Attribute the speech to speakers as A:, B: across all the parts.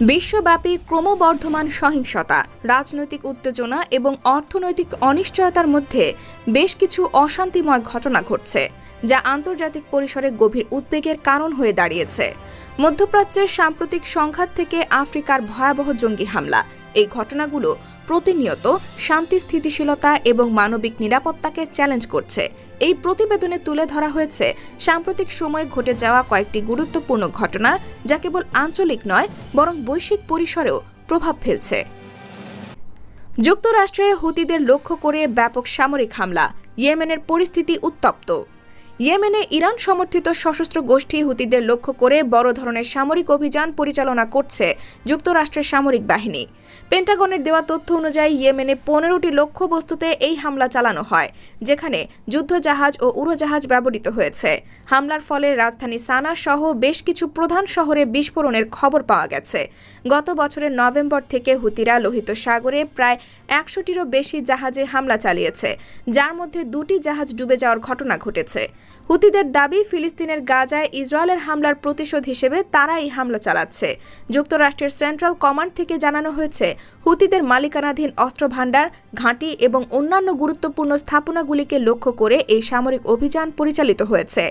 A: বিশ্বব্যাপী ক্রমবর্ধমান সহিংসতা, রাজনৈতিক উত্তেজনা এবং অর্থনৈতিক অনিশ্চয়তার মধ্যে বেশ কিছু অশান্তিময় ঘটনা ঘটছে, যা আন্তর্জাতিক পরিসরে গভীর উদ্বেগের কারণ হয়ে দাঁড়িয়েছে। মধ্যপ্রাচ্যের সাম্প্রতিক সংঘাত থেকে আফ্রিকার ভয়াবহ জঙ্গি হামলা এই ঘটনাগুলো প্রতিনিয়ত শান্তি, স্থিতিশীলতা এবং মানবিক নিরাপত্তাকে চ্যালেঞ্জ করছে। এই প্রতিবেদনে তুলে ধরা হয়েছে, সাম্প্রতিক সময়ে ঘটে যাওয়া কয়েকটি গুরুত্বপূর্ণ ঘটনা যা কেবল আঞ্চলিক নয়, বরং বৈশ্বিক পরিসরেও প্রভাব ফেলছে। যুক্তরাষ্ট্রের হুতিদের লক্ষ্য করে ব্যাপক সামরিক হামলা, ইয়েমেনের পরিস্থিতি উত্তপ্ত। ইয়েমেনে ইরান সমর্থিত সশস্ত্র গোষ্ঠী হুতিদের লক্ষ্য করে বড় ধরনের সামরিক অভিযান পরিচালনা করছে যুক্তরাষ্ট্রের সামরিক বাহিনী। পেন্টাগনের দেওয়া তথ্য অনুযায়ী, ইয়েমেনে পনেরোটি লক্ষ্যবস্তুতে এই হামলা চালানো হয়, যেখানে যুদ্ধজাহাজ ও উড়োজাহাজ ব্যবহৃত হয়েছে। হামলার ফলে রাজধানী সানা সহ বেশ কিছু প্রধান শহরে বিস্ফোরণের খবর পাওয়া গেছে। গত বছরের নভেম্বর থেকে হুতিরা লোহিত সাগরে প্রায় একশোটিরও বেশি জাহাজে হামলা চালিয়েছে, যার মধ্যে দুটি জাহাজ ডুবে যাওয়ার ঘটনা ঘটেছে। হুতিদের দাবি, ফিলিস্তিনের গাজায় ইসরায়েলের হামলার প্রতিশোধ হিসেবে তারা এই হামলা চালাচ্ছে। যুক্তরাষ্ট্রের সেন্ট্রাল কমান্ড থেকে জানানো হয়েছে, হুতিদের মালিকানাধীন অস্ত্র ভাণ্ডার ঘাঁটি এবং অন্যান্য গুরুত্বপূর্ণ স্থাপনাগুলিকে লক্ষ্য করে এই সামরিক অভিযান পরিচালিত হয়েছে।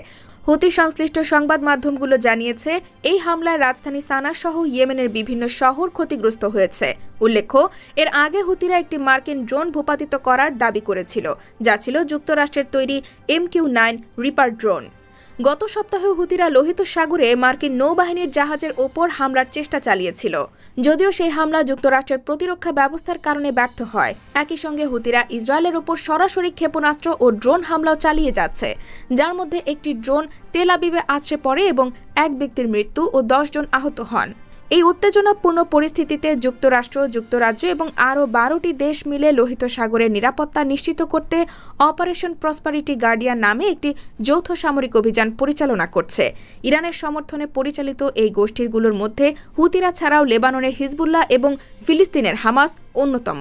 A: হুতি সংশ্লিষ্ট সংবাদ মাধ্যমগুলো জানিয়েছে, এই হামলায় রাজধানী সানা সহ ইয়েমেনের বিভিন্ন শহর ক্ষতিগ্রস্ত হয়েছে। উল্লেখ্য, এর আগে হুতিরা একটি মার্কিন ড্রোন ভূপাতিত করার দাবি করেছিল, যা ছিল যুক্তরাষ্ট্রের তৈরি M Q nine reaper drone. গত সপ্তাহে হুতিরা লোহিত সাগরে মার্কিন নৌবাহিনীর জাহাজের ওপর হামলার চেষ্টা চালিয়েছিল, যদিও সেই হামলা যুক্তরাষ্ট্রের প্রতিরক্ষা ব্যবস্থার কারণে ব্যর্থ হয়। একই সঙ্গে হুতিরা ইসরায়েলের ওপর সরাসরি ক্ষেপণাস্ত্র ও ড্রোন হামলাও চালিয়ে যাচ্ছে, যার মধ্যে একটি ড্রোন তেলাবিবে আছড়ে পড়ে এবং এক ব্যক্তির মৃত্যু ও দশজন আহত হন। এই উত্তেজনাপূর্ণ পরিস্থিতিতে যুক্তরাষ্ট্র, যুক্তরাজ্য এবং আরও বারোটি দেশ মিলে লোহিত সাগরের নিরাপত্তা নিশ্চিত করতে অপারেশন প্রসপারিটি গার্ডিয়ান নামে একটি যৌথ সামরিক অভিযান পরিচালনা করছে। ইরানের সমর্থনে পরিচালিত এই গোষ্ঠীরগুলোর মধ্যে হুতিরা ছাড়াও লেবাননের হিজবুল্লাহ এবং ফিলিস্তিনের হামাস অন্যতম।